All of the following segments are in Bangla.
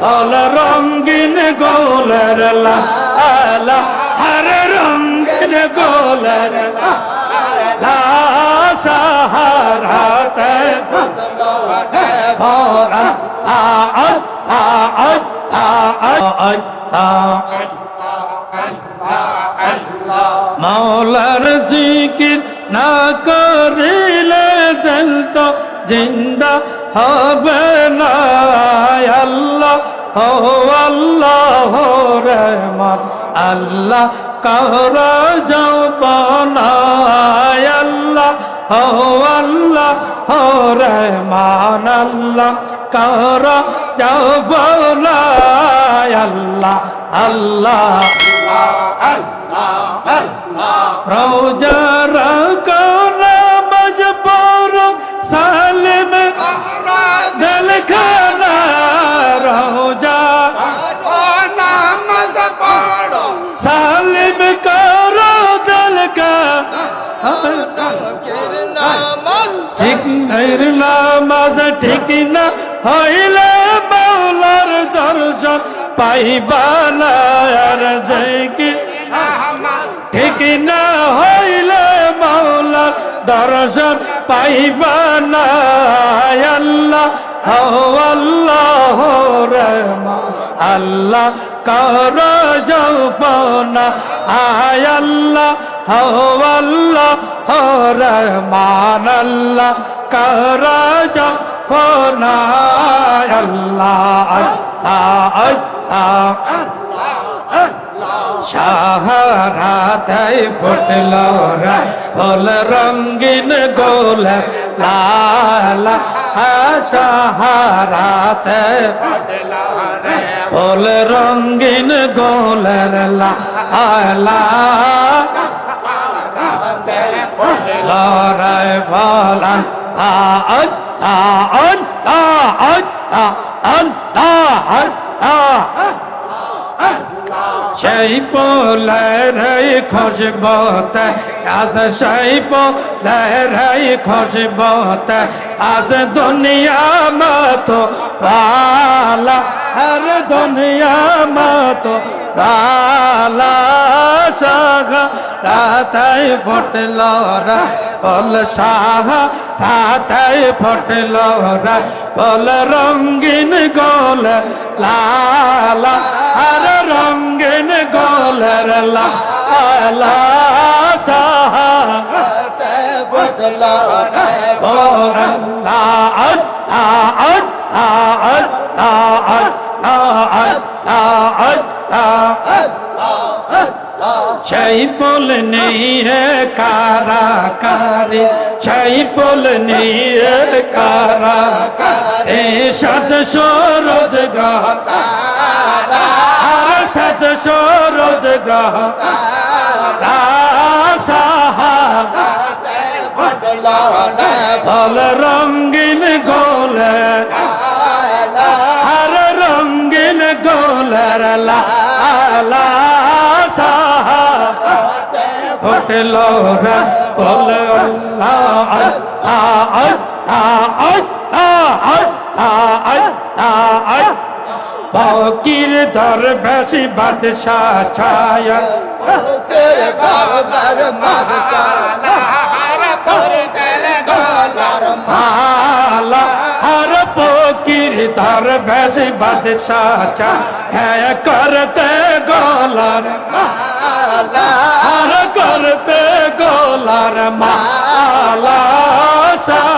ফল রঙ্গিন গোলার লালা হর রঙ্গিন গোলার লালা আ মৌলার জিকির না করিলে দিল তো জিন্দা হবে না। আল্লাহ হো আল্লাহ, রহমান। আল্লাহ কর জপনা আল্লাহ হো আল্লাহ হো রহমান আল্লাহ কর জপনা আল্লাহ আল্লাহ রোজার কানা ঠিক নৈর নামাজ ঠিক না হইলে মৌলার দর্শন পাইবা না আর জয় কি। ঠিক না হইলে মাওলার দর্শন পাইবা না। আল্লাহ আল্লাহ আল্লাহ কর জপনা আয় আল্লাহ আল্লাহ রহমান আল্লাহ কর জপনা আল্লাহ আল্লাহ আল্লাহ সাহারাতাই ফুটল ফুল রঙ্গিন গোল লালা সাহারাতে ফুল রঙ্গিন গোলের লালা লড়াই ফলান আজ আজ আজ আজ আজ সেই পোলেরাই খসবত আজ সেই পোলেরাই খসবত আজ দুনিয়া মতো পালা হর দুনিয়া মতো পালা ফটল রা, ফল সাহা রাতাই ফটল রা, ফল রঙ্গিন গোল লালা হর রঙ্গিন গোলর লালা সাহা সেই পুল নেই হে কারা কারে সেই পুল নেই হে কারা কারে সত সরোজ গ্রহ সত সরোজ গ্রহ। ফল রঙ্গিন গোল। হর রঙ্গিন গোলর লালা ফুটল ফল ফকির ধর বেশি বাদশাহ ছায়া মালা হর ফকির ধর বেশি বাদশাহ ছায়া করতে গোলার হর করতে গোলার মালা সাহা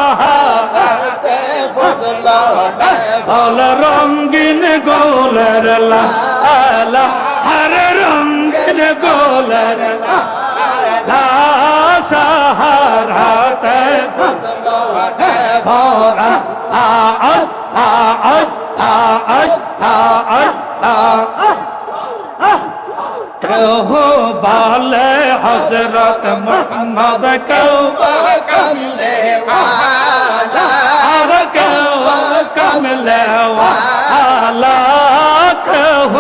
ফল রঙ্গিন গোলর লালা হর রঙ্গিন গোলর সাহারাত ভরা, আ আ আ আ আ আ আ কেহ বলে হজরত মোহাম্মদ আর কেউ কমলে ওয়ালা কেহ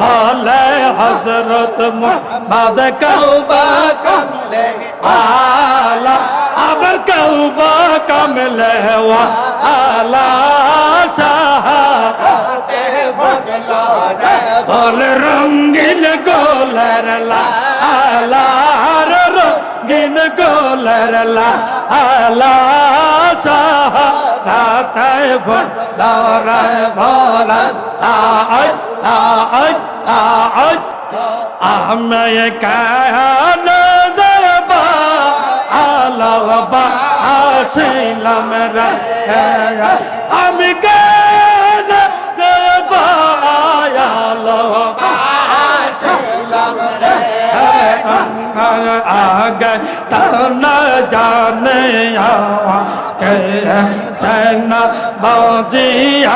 বলে হজরত মোহাম্মদ কেউ আলা আবার কৌবা কামলে ওয়া আলা শাহাতে বগলো রে রঙ্গিন গোলার আলা রঙ্গিন গোলার লা আলা শাহাতে বগলো রে বল আজ আজ আজ আমি কান জবা আলাবা আসিলাম রে আমি কান आगे तन जाने के सैन बाजिया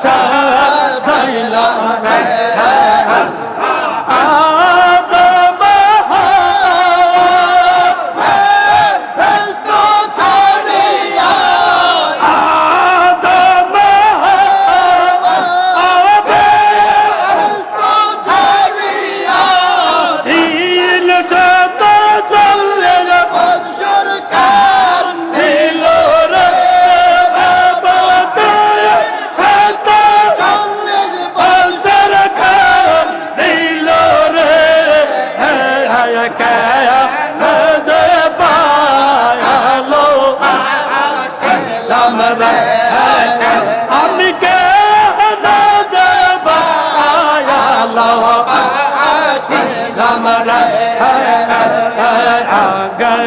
자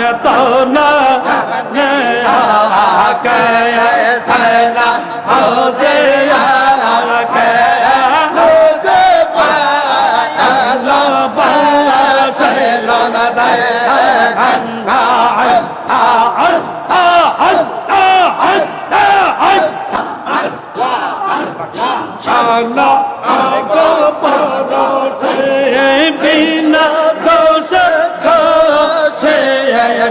करतो न कैसला हो Jaya Allah, I go for a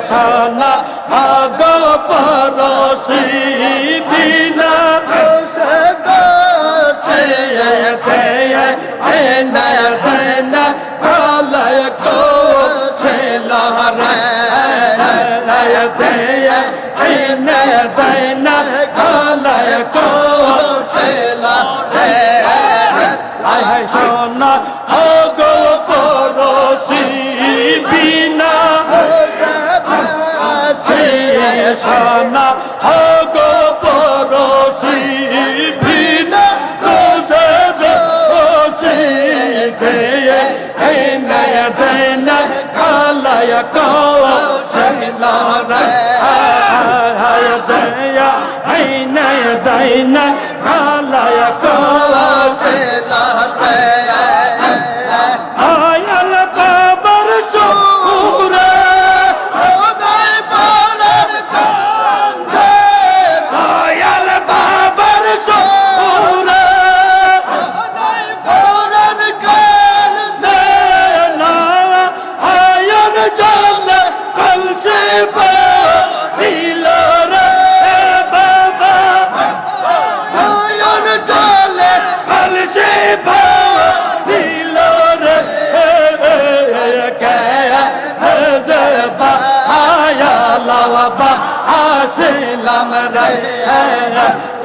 সোনা আগো পরশি বিনা। কালয় কো শিলা রে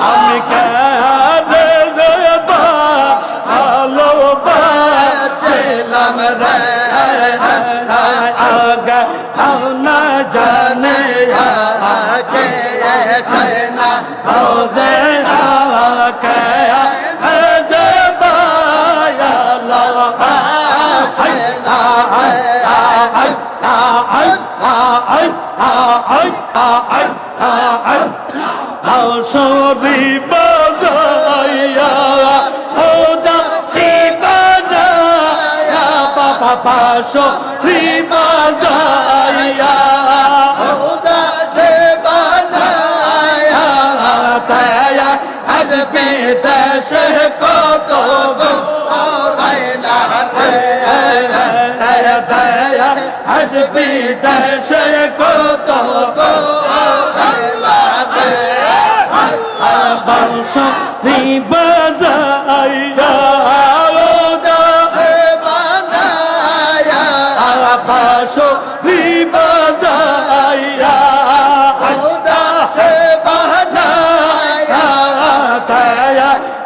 আমি ভালো বাছিলাম রে আগে না জানে আগে সেনা হোজে আগে Ah, ah, ah, ah, ah, ah, ah, ah, ah, ah, ah, ah, ah, ah, ah, ah, আশাবাদী বাজাইয়া উদাসী বাজাইয়া, বাবা পাশো বাজাইয়া উদাসী বাজাইয়া, তায়া আজ বিদেশ কত দয়া আজ বিদেশ কত বাংশ বাজাইয়া বাসো বাজাইয়া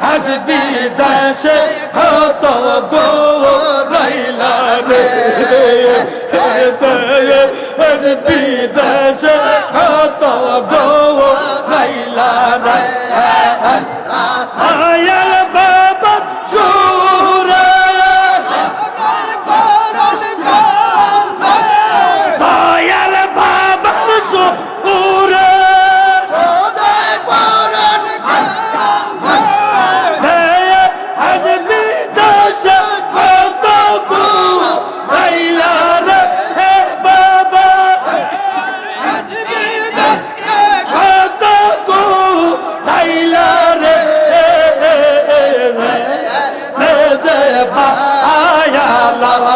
হসবি দশে হত গো রাইলা রে হসবি দশে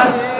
감사합니다.